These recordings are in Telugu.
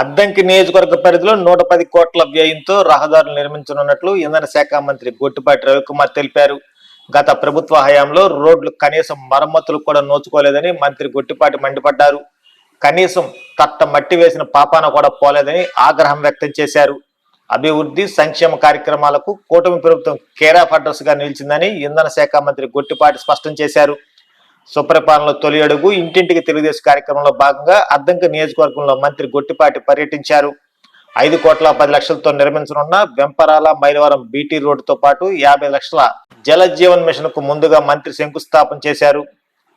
అద్దంకి నియోజకవర్గ పరిధిలో నూట పది కోట్ల వ్యయంతో రహదారులు నిర్మించనున్నట్లు ఇంధన శాఖ మంత్రి గొట్టిపాటి రవికుమార్ తెలిపారు. గత ప్రభుత్వ హయాంలో రోడ్లు కనీసం మరమ్మతులు కూడా నోచుకోలేదని మంత్రి గొట్టిపాటి మండిపడ్డారు. కనీసం తట్ట మట్టి వేసిన పాపాన కూడా పోలేదని ఆగ్రహం వ్యక్తం చేశారు. అభివృద్ధి సంక్షేమ కార్యక్రమాలకు కూటమి ప్రభుత్వం కేరాఫ్ అడ్రస్గా నిలిచిందని ఇంధన శాఖ మంత్రి గొట్టిపాటి స్పష్టం చేశారు. సుప్రపాలన తొలి అడుగు ఇంటింటికి తెలుగుదేశం కార్యక్రమంలో భాగంగా అద్దంకి నియోజకవర్గంలో మంత్రి గొట్టిపాటి పర్యటించారు. ఐదు కోట్ల పది లక్షలతో నిర్మించనున్న వెంపరాల మైలవరం బీటీ రోడ్డుతో పాటు యాభై లక్షల జల జీవన్ మిషన్కు ముందుగా మంత్రి శంకుస్థాపన చేశారు.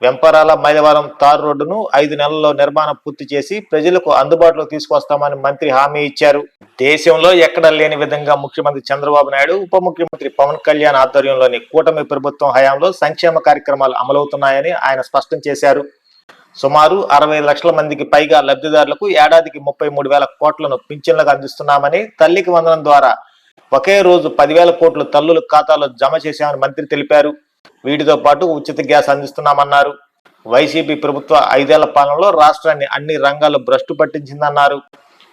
వెంపరాల మైలవరం తారు రోడ్డును ఐదు నెలల్లో నిర్మాణం పూర్తి చేసి ప్రజలకు అందుబాటులో తీసుకొస్తామని మంత్రి హామీ ఇచ్చారు. దేశంలో ఎక్కడా లేని విధంగా ముఖ్యమంత్రి చంద్రబాబు నాయుడు ఉప ముఖ్యమంత్రి పవన్ కళ్యాణ్ ఆధ్వర్యంలోని కూటమి ప్రభుత్వం హయాంలో సంక్షేమ కార్యక్రమాలు అమలవుతున్నాయని ఆయన స్పష్టం చేశారు. సుమారు అరవై లక్షల మందికి పైగా లబ్ధిదారులకు ఏడాదికి ముప్పై మూడు వేల కోట్లను పింఛన్లకు అందిస్తున్నామని తల్లికి వందనం ద్వారా ఒకే రోజు పదివేల కోట్లు తల్లుల ఖాతాలో జమ చేశామని మంత్రి తెలిపారు. వీటితో పాటు ఉచిత గ్యాస్ అందిస్తున్నామన్నారు. వైసీపీ ప్రభుత్వ ఐదేళ్ళ పాలనలో రాష్ట్రాన్ని అన్ని రంగాల్లో భ్రష్టు పట్టించిందన్నారు.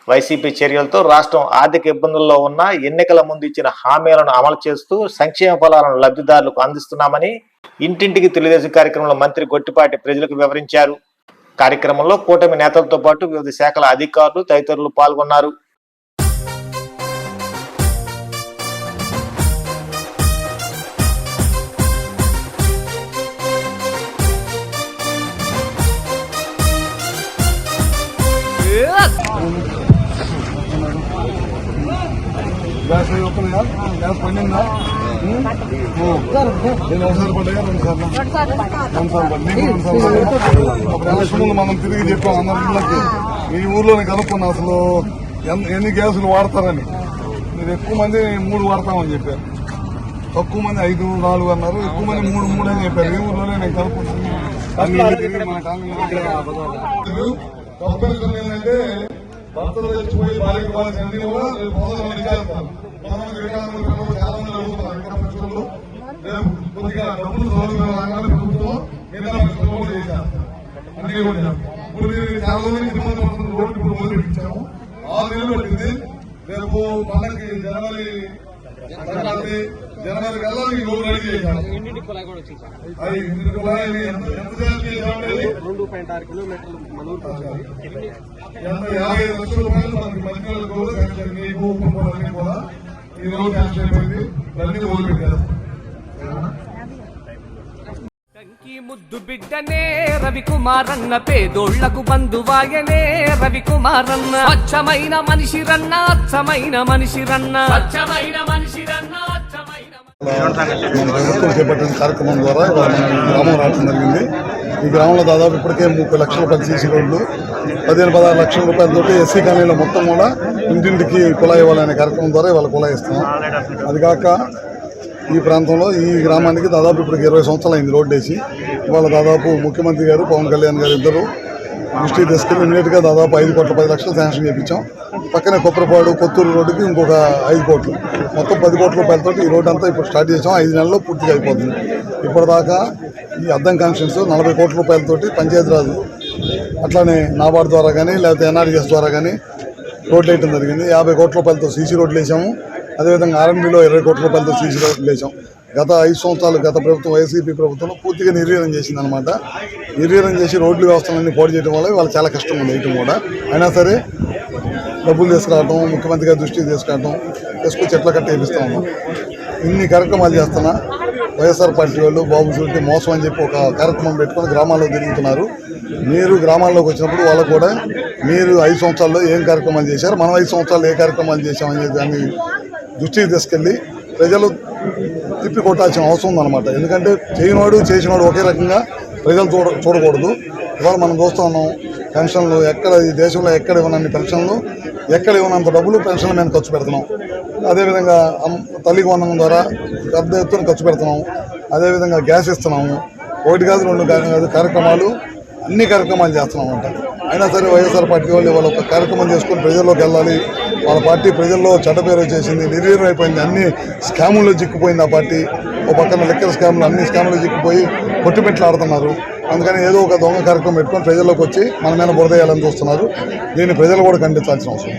వైసీపీ చర్యలతో రాష్ట్రం ఆర్థిక ఇబ్బందుల్లో ఉన్న ఎన్నికల ముందు ఇచ్చిన హామీలను అమలు చేస్తూ సంక్షేమ ఫలాలను లబ్ధిదారులకు అందిస్తున్నామని ఇంటింటికి తెలుగుదేశం కార్యక్రమంలో మంత్రి గొట్టిపాటి ప్రజలకు వివరించారు. కార్యక్రమంలో కూటమి నేతలతో పాటు వివిధ శాఖల అధికారులు తదితరులు పాల్గొన్నారు. గ్యాస్ ఓపెన్ గ్యాస్ పండిందా నేను ఒకసారి పడ్డాయా రెండు సార్లు రెండు సార్లు పడ్డా. నీకు రెండు సార్లు పడ్డాయా? ఒక ముందు మనం తిరిగి చెప్పాం అందరి ఇళ్ళకి మీ ఊర్లోనే కనుక్కున్నా అసలు ఎన్- ఎన్ని గ్యాసులు వాడతారని మీరు ఎక్కువ మంది మూడు వాడతామని చెప్పారు తక్కువ మంది ఐదు నాలుగు అన్నారు ఎక్కువ మంది మూడు మూడు అని చెప్పారు ఈ ఊర్లోనే నేను కనుక్కుంటాను అన్ని ఏంటంటే భర్తలు చచ్చిపోయి భార్యకు ఇవ్వాల్సిన అన్ని కూడా రేపు పొందడం మనకి ఇచ్చేస్తారు. కొంతమంది చాలా మంది అడుగుతున్నారు ఇక్కడ రేపు కొద్దిగా డబ్బులు సౌలభ్యం రాగానే ప్రభుత్వం మిగతా పెన్షన్లు కూడా చేశారు. అన్ని కూడా ఇప్పుడు చాలా మంది ఇబ్బంది పడుతున్న రోడ్డు ఇప్పుడు మొదలు పెట్టించాము ఆరు నెలలు పట్టింది రేపు పండగకి జనవరి సంక్రాంతి జనవరి కల్లా ఈ రోడ్డు రెడీ చేశాము అది ఇంటికి కుళాయి ఎంత రెండు పాయింట్ ఆరు కిలోమీటర్లు మన యాభై ఐదు లక్షల రూపాయలు మనకి మధ్యలో కూడా శాంక్షన్ ఈ శాంక్షన్ అయిపోయింది. అన్ని మొదలు పెట్టారు ముద్దు బిడ్డనే రవికుమారన్న పేదోళ్ళకు బంధువాయనే రవికుమారన్న. స్వచ్ఛమైన మనిషి రన్న అచ్చమైన మనిషి రన్న. స్వచ్ఛమైన మనిషి రన్న. అచ్చమైన ప్రభుత్వం చేపట్టిన కార్యక్రమం ద్వారా గ్రామం రావడం జరిగింది. ఈ గ్రామంలో దాదాపు ఇప్పటికే ముప్పై లక్షల రూపాయలు సీసీ రోడ్లు పదిహేను పదహారు లక్షల రూపాయలతో ఎస్సీ కాలనీలో మొత్తం కూడా ఇంటింటికి కుళాయి ఇవ్వాలనే కార్యక్రమం ద్వారా ఇవాళ కుళాయి ఇస్తున్నాం. అది కాక ఈ ప్రాంతంలో ఈ గ్రామానికి దాదాపు ఇప్పటికి ఇరవై సంవత్సరాలు అయింది రోడ్డు వేసి. ఇవాళ దాదాపు ముఖ్యమంత్రి గారు పవన్ కళ్యాణ్ గారు ఇద్దరు దృష్టి తీసుకెళ్ళి ఇమీడియట్గా దాదాపు ఐదు కోట్ల పది లక్షలు శాంక్షన్ చేయించాం పక్కనే కొప్పరపాడు కొత్తూరు రోడ్డుకి ఇంకొక ఐదు కోట్లు. మొత్తం పది కోట్ల రూపాయలతో ఈ రోడ్డు అంతా ఇప్పుడు స్టార్ట్ చేసాం. ఐదు నెలల్లో పూర్తిగా అయిపోతుంది. ఇప్పటిదాకా ఈ అద్దం కాన్స్టిట్యూన్స్ నలభై కోట్ల రూపాయలతోటి పంచాయతీరాజ్ అట్లానే నాబార్డు ద్వారా కానీ లేకపోతే ఎన్ఆర్ఎస్ ద్వారా కానీ రోడ్లు వేయటం జరిగింది. యాభై కోట్ల రూపాయలతో సీసీ రోడ్లు వేసాము. అదేవిధంగా ఆర్ఎంబీలో ఇరవై కోట్ల రూపాయలతో సీసీ రోడ్లు వేసాం. గత ఐదు సంవత్సరాలు గత ప్రభుత్వం వైసీపీ ప్రభుత్వంలో పూర్తిగా నిర్వీర్యం చేసింది అనమాట నిర్వీర్యం చేసి రోడ్లు వ్యవస్థలన్నీ పోటీ చేయడం వల్ల వాళ్ళు చాలా కష్టం ఉంది వేయటం కూడా. అయినా సరే డబ్బులు తీసుకురావటం ముఖ్యమంత్రి గారి దృష్టికి తీసుకురావటం తీసుకొచ్చి చెట్ల కట్ట వేపిస్తా ఉన్నాం. ఇన్ని కార్యక్రమాలు చేస్తున్నా వైఎస్ఆర్ పార్టీ వాళ్ళు బాబు చూస్తే మోసం అని చెప్పి ఒక కార్యక్రమం పెట్టుకొని గ్రామాల్లో తిరుగుతున్నారు. మీరు గ్రామాల్లోకి వచ్చినప్పుడు వాళ్ళకు కూడా మీరు ఐదు సంవత్సరాల్లో ఏం కార్యక్రమాలు చేశారు మనం ఐదు సంవత్సరాలు ఏ కార్యక్రమాలు చేశామని చెప్పి దాన్ని దృష్టికి తీసుకెళ్ళి ప్రజలు తిప్పి కొట్టాల్సిన అవసరం ఉందన్నమాట. ఎందుకంటే చేయనివాడు చేసినవాడు ఒకే రకంగా ప్రజలు చూడ చూడకూడదు. ఇవాళ మనం చూస్తూ ఉన్నాం పెన్షన్లు ఎక్కడ ఈ దేశంలో ఎక్కడ ఇవ్వనన్ని పెన్షన్లు ఎక్కడ ఇవ్వనంత డబ్బులు పెన్షన్ల మీద ఖర్చు పెడుతున్నాం. అదేవిధంగా తల్లికి వందనం ద్వారా పెద్ద ఎత్తున ఖర్చు పెడుతున్నాం. అదేవిధంగా గ్యాస్ ఇస్తున్నాము. ఒకటి కాదు రెండు కాదు కార్యక్రమాలు అన్ని కార్యక్రమాలు చేస్తున్నాం అంట అయినా సరే వైఎస్ఆర్ పార్టీ వాళ్ళు వాళ్ళ ఒక కార్యక్రమం చేసుకొని ప్రజల్లోకి వెళ్ళాలి. వాళ్ళ పార్టీ ప్రజల్లో చెడ్డపేరు వచ్చేసింది నిర్వీర్యం అయిపోయింది అన్ని స్కాముల్లో చిక్కుపోయింది ఆ పార్టీ. ఓ పక్కన లెక్కల స్కాములు అన్ని స్కాములు చిక్కుపోయి కొట్టుమెట్లు ఆడుతున్నారు అందుకని ఏదో ఒక దొంగ కార్యక్రమం పెట్టుకొని ప్రజల్లోకి వచ్చి మన మీద బురదేయాలని చూస్తున్నారు. దీన్ని ప్రజలు కూడా ఖండించాల్సిన అవసరం.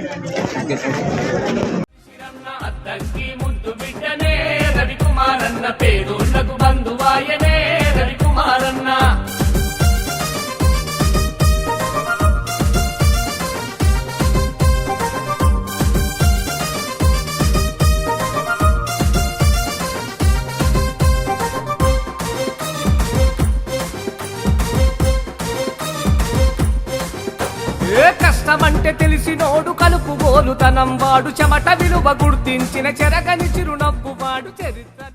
కష్టమంటే తెలిసినోడు కలుపు బోలుతనం వాడు చెమట విలువ గుర్తించిన చెరగని చిరునవ్వు వాడు చరిత్ర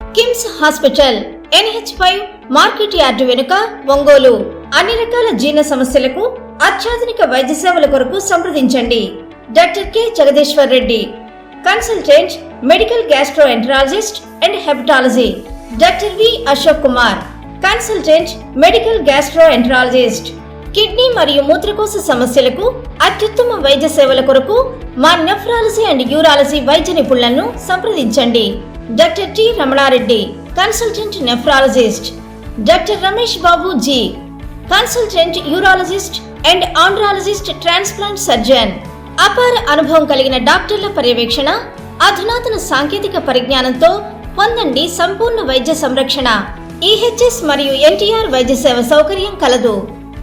KIMS hospital NH five market yard వెనుక ఒంగోలు. అన్ని రకాల జీర్ణ సమస్యలకు అత్యాధునిక వైద్య సేవల కొరకు సంప్రదించండి. Doctor K. Jagadeeswar Reddy consultant medical gastroenterologist and hepatology. Doctor V Ashok Kumar consultant medical gastroenterologist. Kidney మరియు మూత్రకోశ సమస్యలకు అత్యుత్తమ వైద్య సేవల కొరకు మా నెఫ్రాలజీ అండ్ యూరాలజీ వైద్య నిపుణులను సంప్రదించండి. Doctor T Ramana Reddy consultant nephrologist. Doctor Ramesh Babu G consultant urologist and andrologist transplant surgeon. అపార అనుభవం కలిగిన డాక్టర్ల పర్యవేక్షణ అధునాతన సాంకేతిక పరిజ్ఞానంతో పొందండి సంపూర్ణ వైద్య సంరక్షణ. ఈహెచ్ఎస్ మరియు ఎన్టీఆర్ వైద్య సేవ సౌకర్యం కలదు.